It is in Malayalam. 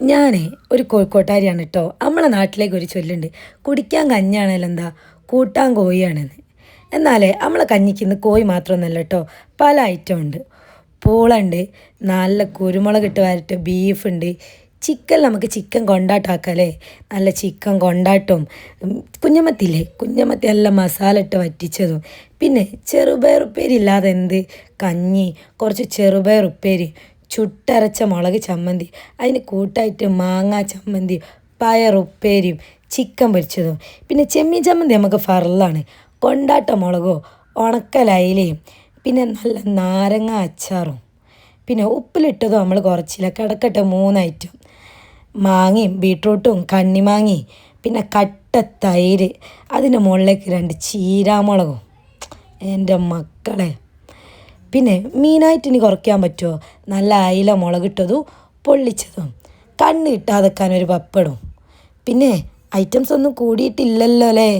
ഞാനേ ഒരു കോഴിക്കോട്ടാരിയാണ് കേട്ടോ നമ്മളെ നാട്ടിലേക്ക് ഒരു ചൊല്ലുണ്ട്. കുടിക്കാൻ കഞ്ഞാണല്ലോ എന്താ? കൂട്ടാൻ കോഴിയാണെന്ന്. എന്നാലേ നമ്മളെ കഞ്ഞിക്ക് ഇന്ന് കോഴി മാത്രമൊന്നുമല്ല കേട്ടോ പല ഐറ്റം ഉണ്ട്. പൂളുണ്ട്. നല്ല കുരുമുളക് ഇട്ട് വരട്ട്. ബീഫ് ഉണ്ട്. ചിക്കൻ നമുക്ക് ചിക്കൻ കൊണ്ടാട്ടാക്കല്ലേ നല്ല ചിക്കൻ കൊണ്ടാട്ടും. കുഞ്ഞമ്മത്തില്ലേ? കുഞ്ഞമത്തില്ലേ കുഞ്ഞമത്തി നല്ല മസാല ഇട്ട് വറ്റിച്ചതും. പിന്നെ ചെറുപയർ ഉപ്പേരി ഇല്ലാതെ എന്ത്? കഞ്ഞി. കുറച്ച് ചെറുപയർ ഉപ്പേരി ചുട്ടരച്ച മുളക് ചമ്മന്തി അതിന് കൂട്ടായിട്ട് മാങ്ങ ചമ്മന്തി പയർ പയറുപ്പേരിയും ചിക്കൻ പൊരിച്ചതും. പിന്നെ ചെമ്മീൻ ചമ്മന്തി നമുക്ക് ഫറലാണ് കൊണ്ടാട്ട മുളകോ ഉണക്കലയിലയും പിന്നെ നല്ല നാരങ്ങ അച്ചാറും. പിന്നെ ഉപ്പിലിട്ടതും നമ്മൾ കുറച്ചില്ല കിടക്കട്ടെ മൂന്ന് ഐറ്റം. മാങ്ങയും ബീട്രൂട്ടും കണ്ണിമാങ്ങയും പിന്നെ കട്ട തൈര് അതിന്റെ മുകളിലേക്ക് രണ്ട് ചീരാമുളകും. എന്റെ മക്കളെ. പിന്നെ മീനായിട്ട് ഇനി കുറയ്ക്കാൻ പറ്റുമോ? നല്ല അയില മുളകിട്ടതും പൊള്ളിച്ചതും. കണ്ണ് കിട്ടാതെക്കാൻ ഒരു പപ്പടും. പിന്നെ ഐറ്റംസ് ഒന്നും കൂടിയിട്ടില്ലല്ലോ അല്ലേ?